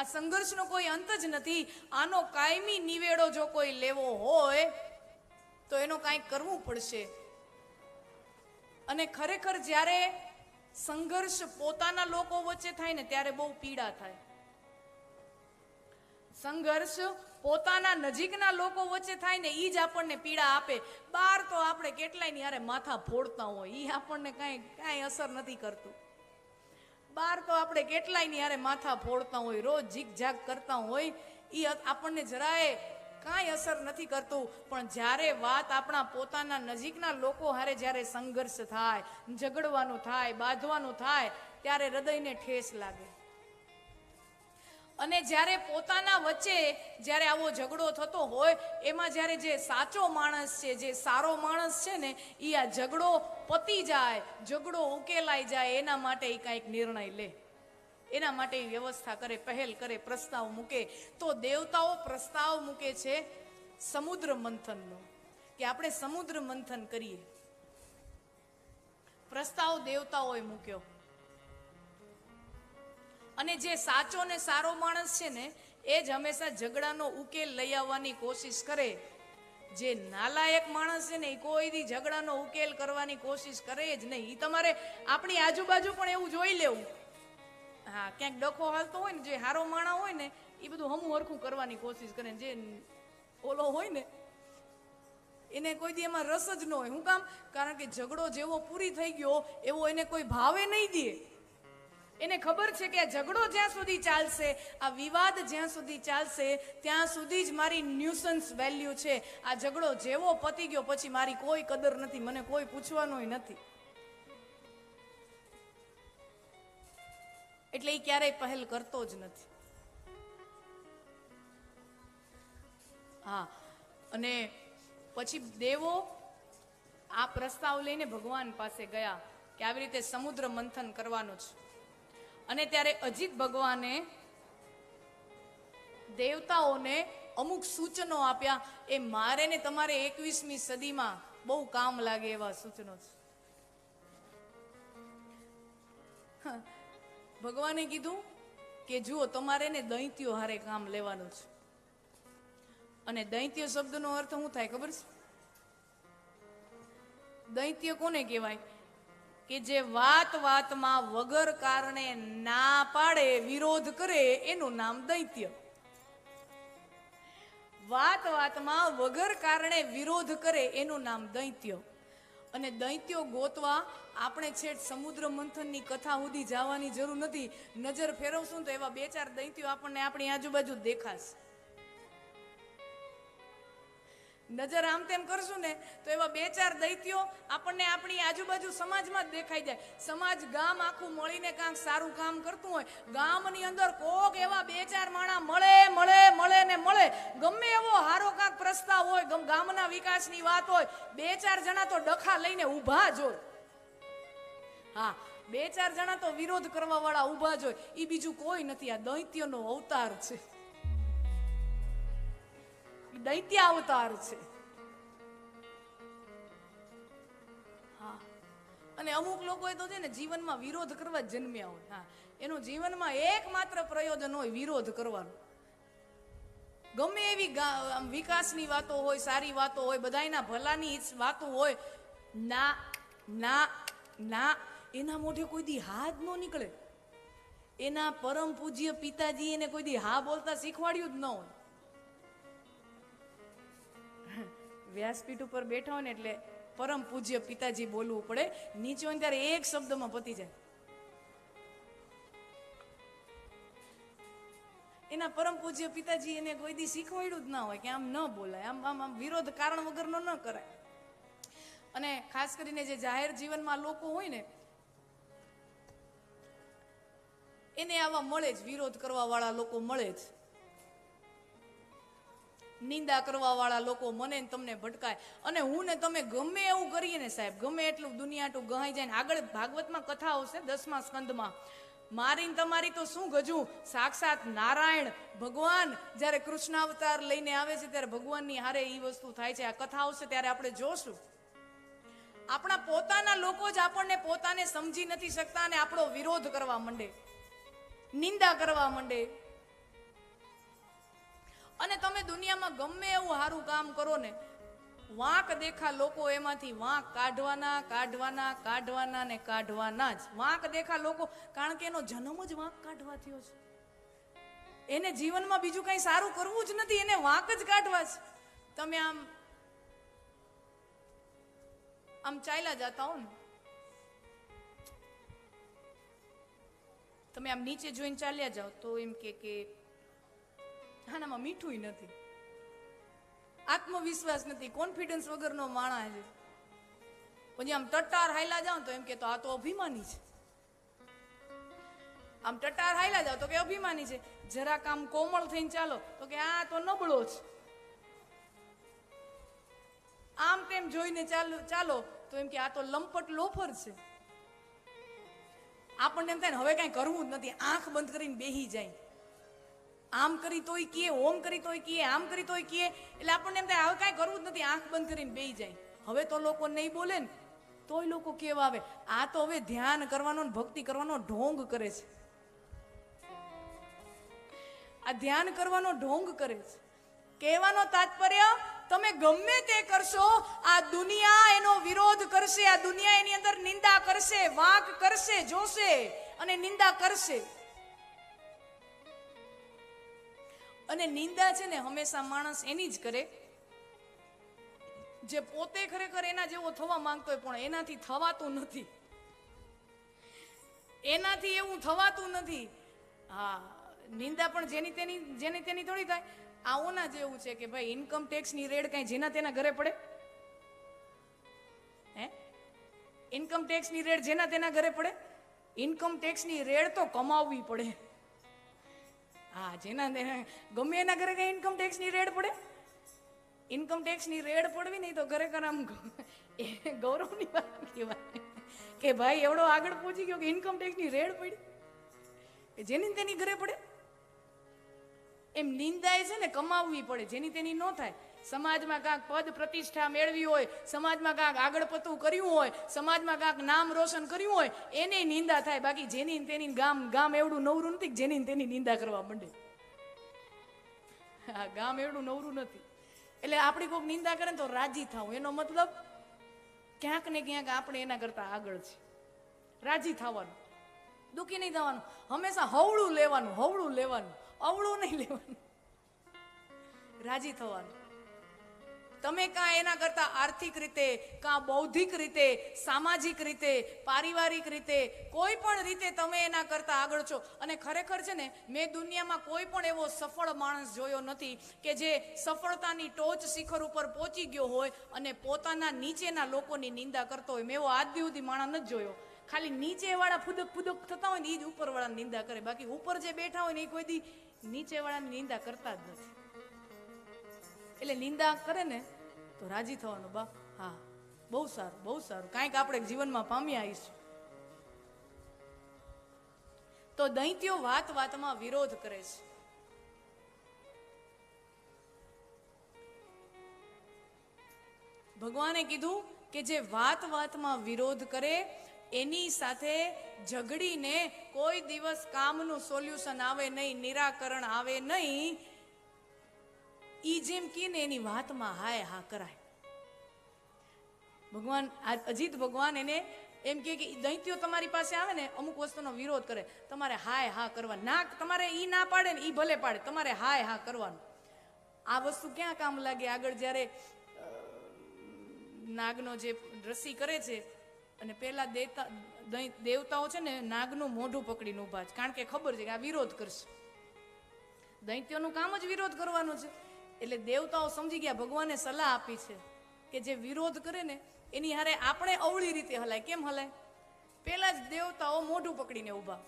આ સંઘર્ષનો કોઈ અંત જ નથી. આનો કાયમી નિવેડો જો કોઈ લેવો હોય, તો એનો કાંઈક કરવું પડશે. અને ખરેખર જ્યારે સંઘર્ષ પોતાના લોકો વચ્ચે થાય ને, ત્યારે બહુ પીડા થાય. સંઘર્ષ પોતાના નજીકના લોકો વચ્ચે થાય ને એ જ આપણને પીડા આપે. બહાર તો આપણે કેટલાયની માથા ફોડતા હોય એ આપણને કાંઈ કાંઈ અસર નથી કરતું. બહાર તો આપણે કેટલાયની હારે માથા ફોડતા હોય, રોજ ઝીકઝાક કરતા હોય એ આપણને જરાય કાંઈ અસર નથી કરતું. પણ જ્યારે વાત આપણા પોતાના નજીકના લોકો હારે જ્યારે સંઘર્ષ થાય, ઝઘડવાનું થાય, બાંધવાનું થાય, ત્યારે હૃદયને ઠેસ લાગે. અને જ્યારે પોતાના વચ્ચે જ્યારે આવો ઝઘડો થતો હોય, એમાં જ્યારે જે સાચો માણસ છે, જે સારો માણસ છે ને એ આ ઝઘડો પતી જાય, ઝઘડો ઉકેલાઈ જાય, એના માટે એ કાંઈક નિર્ણય લે. એના માટે વ્યવસ્થા કરે, પહેલ કરે, પ્રસ્તાવ મૂકે. તો દેવતાઓ પ્રસ્તાવ મૂકે છે સમુદ્ર મંથનનો. કે આપણે સમુદ્ર મંથન કરીએ. પ્રસ્તાવ દેવતાઓએ મૂક્યો. અને જે સાચો ને સારો માણસ છે ને, એ જ હંમેશા ઝઘડાનો ઉકેલ લઈ આવવાની કોશિશ કરે. જે નાલાયક માણસ છે ને, એ કોઈ દી ઝઘડાનો ઉકેલ કરવાની કોશિશ કરે જ નહીં. એ તમારે આપણી આજુબાજુ પણ એવું જોઈ લેવું. હા, ક્યાંક ડખો હાલતો હોય ને, જે હારો માણા હોય ને એ બધું હમું હરખું કરવાની કોશિશ કરે જે ઓલો હોય ને, એને કોઈ દી એમાં રસ જ ન હોય. હું કામ? કારણ કે ઝઘડો જેવો પૂરી થઈ ગયો, એવો એને કોઈ ભાવે નહીં દે. એને ખબર છે કે ઝઘડો જ્યાં સુધી ચાલશે, આ વિવાદ જ્યાં સુધી ચાલશે, ત્યાં સુધી જ મારી ન્યુસન્સ વેલ્યુ છે. આ ઝઘડો જેવો પતી ગયો પછી મારી કોઈ કદર નથી, મને કોઈ પૂછવાનોય નથી. એટલે એ ક્યારેય પહેલ કરતો જ નથી. હા, અને પછી દેવો આ પ્રસ્તાવ લઈને ભગવાન પાસે ગયા કે આવી રીતે સમુદ્ર મંથન કરવાનું છે. અને ત્યારે અજીત ભગવાને દેવતાઓને અમુક સૂચનો આપ્યા એ મારે ને તમારે એકવીસમી સદીમાં બહુ કામ લાગે એવા સૂચનો છે. ભગવાને કીધું કે જુઓ, તમારે ને દૈત્યો હારે કામ લેવાનું છે. અને દૈત્ય શબ્દનો અર્થ શું થાય ખબર છે? દૈત્ય કોને કહેવાય? કે જે વાત વાતમાં વગર કારણે ના પાડે, વિરોધ કરે, એનું નામ દૈત્ય. વાત વાતમાં વગર કારણે વિરોધ કરે, એનું નામ દૈત્ય. અને દૈત્યો ગોતવા આપણે છેટ સમુદ્ર મંથનની કથા સુધી જવાની જરૂર નથી. નજર ફેરવશું તો એવા બે ચાર દૈત્યો આપણને આપણી આજુબાજુ દેખાશે. નજર આમ તેમ કરશું ને, તો એવા બે ચાર દૈત્યો આપણને આપણી આજુબાજુ સમાજમાં જ દેખાઈ જાય. સમાજ ગામ આખું મળીને કાંક સારું કામ કરતું હોય, ગામની અંદર કોક એવા બે ચાર માણા મળે મળે મળે ને મળે. ગમે એવો હારો કાંક પ્રસ્તાવ હોય, ગમ- ગામના વિકાસની વાત હોય, બે ચાર જણા તો ડખા લઈને ઊભા જ હોય. હા, બે ચાર જણા તો વિરોધ કરવા વાળા ઊભા જ હોય. એ બીજું કોઈ નથી, આ દૈત્યનો અવતાર છે. દૈત્ય અવતાર છે. હા. અને અમુક લોકો તો છે ને જીવનમાં વિરોધ કરવા જન્મ્યા હોય. હા. એનું જીવનમાં એકમાત્ર પ્રયોજન હોય વિરોધ કરવાનો. ગમે એવી વિકાસની વાતો હોય, સારી વાતો હોય, બધાયના ભલાની વાતો હોય, ના ના ના, એના મોઢે કોઈ દી હા જ ન નીકળે. એના પરમ પૂજ્ય પિતાજી એને કોઈ દી હા બોલતા શીખવાડ્યું જ ન હોય. વ્યાસપીઠ ઉપર બેઠા હોય ને એટલે પરમ પૂજ્ય પિતાજી બોલવું પડે. નીચે હોય ત્યારે એક શબ્દમાં પતી જાય. એના પરમ પૂજ્ય પિતાજી એને કોઈ દી શીખવાડ્યું જ ના હોય કે આમ ન બોલાય. આમ આમ આમ વિરોધ કારણ વગરનો ન કરાય. અને ખાસ કરીને જે જાહેર જીવનમાં લોકો હોય ને, એને આવા મળે જ, વિરોધ કરવા વાળા લોકો મળે જ. નિંદા કરવાવાળા લોકો મને તમને ભટકાય. અને હું ને તમે ગમે એવું કરીએ ને સાહેબ, ગમે એટલું દુનિયાટું ગહાઈ જાય ને, આગળ ભાગવતમાં કથા આવશે દસમા સ્કંદમાં. મારીને તમારી તો શું ગજું? સાક્ષાત નારાયણ ભગવાન જ્યારે કૃષ્ણ અવતાર લઈને આવે છે ત્યારે ભગવાનની હારે એ વસ્તુ થાય છે. આ કથા આવશે ત્યારે આપણે જોશું. આપણા પોતાના લોકો જ આપણને પોતાને સમજી નથી શકતા અને આપણો વિરોધ કરવા માંડે. નિંદા કરવા માંડે. અને તમે દુનિયામાં ગમે એવું સારું કામ કરો ને, વાંક દેખા લોકો એમાંથી વાંક કાઢવાના કાઢવાના કાઢવાના ને કાઢવાના જ. વાંક દેખા લોકો, કારણ કે એનો જન્મ જ વાંક કાઢવા થયો છે. એને જીવનમાં બીજું કંઈ સારું કરવું જ નથી, એને વાંક જ કાઢવા છે. તમે આમ આમ ચાલ્યા જતા હો ને. તમે આમ નીચે જોઈને ચાલ્યા જાઓ તો એમ કે કે આનામાં મીઠું નથી. આત્મવિશ્વાસ નથી. કોન્ફિડન્સ વગરનો માણસ છે. પછી આમ ટટ્ટાર હાયલા જાઓ તો એમ કે આ તો અભિમાની છે. આમ ટટ્ટાર હાયલા જાઓ તો કે અભિમાની છે. જરાક આમ કોમળ થઈને ચાલો તો કે આ તો નબળો છે. આમ તેમ જોઈને ચાલો ચાલો તો એમ કે આ તો લંપટ લોફર છે. આપણને એમ થાય ને, હવે કાંઈ કરવું જ નથી. આંખ બંધ કરીને બેહી જાય. આમ કરી તોય કીએ, ઓમ કરી તોય કીએ, આમ કરી તોય કીએ, એટલે આપણને એમ થાય, હવે કાંઈ કરવું જ નથી, આંખ બંધ કરીને બેસી જાય. હવે તો લોકો નહીં બોલે ને, તોય લોકો કેવા આવે આ તો હવે ધ્યાન કરવાનો ભક્તિ કરવાનો ઢોંગ કરે છે. આ ધ્યાન કરવાનો ઢોંગ કરે છે. કહેવાનો તાત્પર્ય, તમે ગમે તે કરશો, આ દુનિયા એનો વિરોધ કરશે, આ દુનિયા એની અંદર નિંદા કરશે, વાંક કરશે, જોશે, અને નિંદા કરશે. અને નિંદા છે ને હંમેશા માણસ એની જ કરે. જે પોતે ખરેખર એના જેવો થવા માંગતો હોય, પણ એનાથી થવાતું નથી. એનાથી એવું થવાતું નથી. હા, નિંદા પણ જેની તેની જેની તેની થોડી થાય. આઓના જેવું છે કે ભાઈ ઇન્કમ ટેક્સની રેડ કાંઈ જેના તેના ઘરે પડે? હે? ઇન્કમ ટેક્સની રેડ જેના તેના ઘરે પડે? ઇન્કમ ટેક્સની રેડ તો કમાવવી પડે. હા, જેના ગમે એના ઘરે કઈ ઇન્કમ ટેક્સની રેડ પડે? ઇન્કમ ટેક્સની રેડ પડવી નહીં તો ખરેખર આમ એ ગૌરવની વાત કહેવાય કે ભાઈ, એવડો આગળ પહોંચી ગયો કે ઇન્કમ ટેક્સની રેડ પડી? કે જેની તેની ઘરે પડે? એમ નિંદાય છે ને કમાવવી પડે, જેની તેની ન થાય. સમાજમાં કાંક પદ પ્રતિષ્ઠા મેળવી હોય, સમાજમાં કાંક આગળ પતું કર્યું હોય, સમાજમાં કાંક નામ રોશન કર્યું હોય, એને નિંદા થાય. બાકી જેની તેની ગામ ગામ એવડું નવરું નથી જેની તેની નિંદા કરવા માંડે. હા, ગામ એવડું નવરું નથી. એટલે આપણી કોઈક નિંદા કરે તો રાજી થવું. એનો મતલબ ક્યાંક ને ક્યાંક આપણે એના કરતા આગળ છે. રાજી થવાનું. દુઃખી નહીં થવાનું. હંમેશા હવળું લેવાનું હવળું લેવાનું. અવળું નહીં લેવાનું. રાજી થવાનું. તમે કાં એના કરતા આર્થિક રીતે કાં બૌદ્ધિક રીતે, સામાજિક રીતે, પારિવારિક રીતે, કોઈ પણ રીતે તમે એના કરતા આગળ છો. અને ખરેખર છે ને, મેં દુનિયામાં કોઈ પણ એવો સફળ માણસ જોયો નથી કે જે સફળતાની ટોચ શિખર ઉપર પહોંચી ગયો હોય અને પોતાના નીચેના લોકોની નિંદા કરતો હોય. મેં એવો આજ સુધી માણસ નથી જોયો. ખાલી નીચેવાળા ફુદક ફુદક થતા હોય ને એ જ ઉપરવાળાની નિંદા કરે. બાકી ઉપર જે બેઠા હોય ને એ કોઈ દી નીચેવાળાની નિંદા કરતા જ નથી. એટલે નિંદા કરે ને તો રાજી થવાનું બા, હા, બહુ સારું બહુ સારું. કાંઈક આપણે જીવનમાં પામી આવીશું. તો દૈત્યો વાત વાતમાં વિરોધ કરે છે. ભગવાને કીધું કે જે વાત વાતમાં વિરોધ કરે એની સાથે ઝઘડીને કોઈ દિવસ કામનું સોલ્યુશન આવે નહીં, નિરાકરણ આવે નહીં, ઈ જેમ કીને એની વાતમાં હાય હા કરાય. ભગવાન અજીત ભગવાન એને એમ કે દૈત્યો તમારી પાસે આવે ને, અમુક વસ્તુનો વિરોધ કરે. તમારે હાય હા કરવા, ના, તમારે ઈ ના પાડે ને ઈ ભલે પાડે, તમારે હાય હા કરવાનું. આ વસ્તુ ક્યાં કામ લાગે? આગળ જ્યારે નાગનો જે રસી કરે છે અને પેલા દેવતા દેવતાઓ છે ને નાગનું મોઢું પકડીને ઊભા છે. કારણ કે ખબર છે કે આ વિરોધ કરશે. દૈત્યોનું કામ જ વિરોધ કરવાનો છે. એટલે દેવતાઓ સમજી ગયા, ભગવાને સલાહ આપી છે કે જે વિરોધ કરે ને, એની હારે આપણે અવળી રીતે હલાય. કેમ હલાય? પેલા જ દેવતાઓ મોઢું પકડીને ઊભા.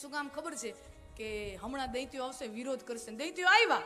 શું કામ ખબર છે કે હમણાં દૈત્યો આવશે, વિરોધ કરશે. દૈત્યો આવ્યા.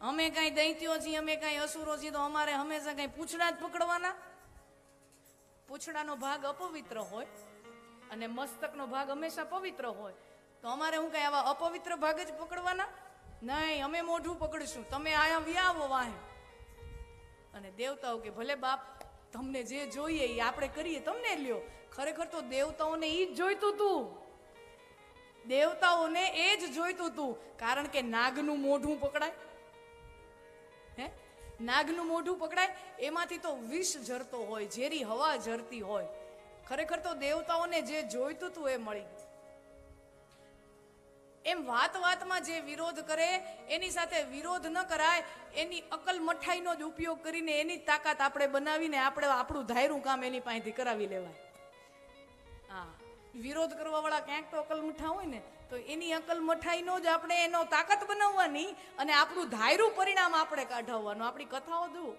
અમે કાંઈ દૈત્યો છીએ, અમે કાંઈ અસુરો છીએ, તો અમારે હંમેશા કાંઈ પૂછડા જ પકડવાના? પૂછડાનો ભાગ અપવિત્ર હોય અને મસ્તકનો ભાગ હંમેશા પવિત્ર હોય, તો અમારે હું કઈ આવા અપવિત્ર ભાગ જ પકડવાના? નહીં, અમે મોઢું પકડીશું. તમે આયા વ્યાવો વાહે. અને દેવતાઓ કે ભલે બાપ, તમને જે જોઈએ એ આપણે કરીએ, તમને લ્યો. ખરેખર તો દેવતાઓને એ જ જોઈતું તું. દેવતાઓને એ જ જોઈતું હતું કારણ કે નાગનું મોઢું પકડાય. નાગનું મોઢું પકડાય, એમાંથી તો વિષ ઝરતો હોય, ઝેરી હવા ઝરતી હોય. ખરેખર તો દેવતાઓને જે જોઈતું હતું એ મળી. એમ વાત વાતમાં જે વિરોધ કરે, એની સાથે વિરોધ ન કરાય, એની અકલ મઠાઈનો જ ઉપયોગ કરીને એની તાકાત આપણે બનાવીને આપણે આપણું ધાયરું કામ એની પાસેથી કરાવી લેવાય. હા, વિરોધ કરવાવાળા ક્યાંક તો અકલ મઠા હોય ને તો એની અકલ મઠાઈનો જ આપણે એનો તાકાત બનાવવાની અને આપણું ધાયરું પરિણામ આપણે કાઢવવાનું. આપણી કથાઓ જુઓ.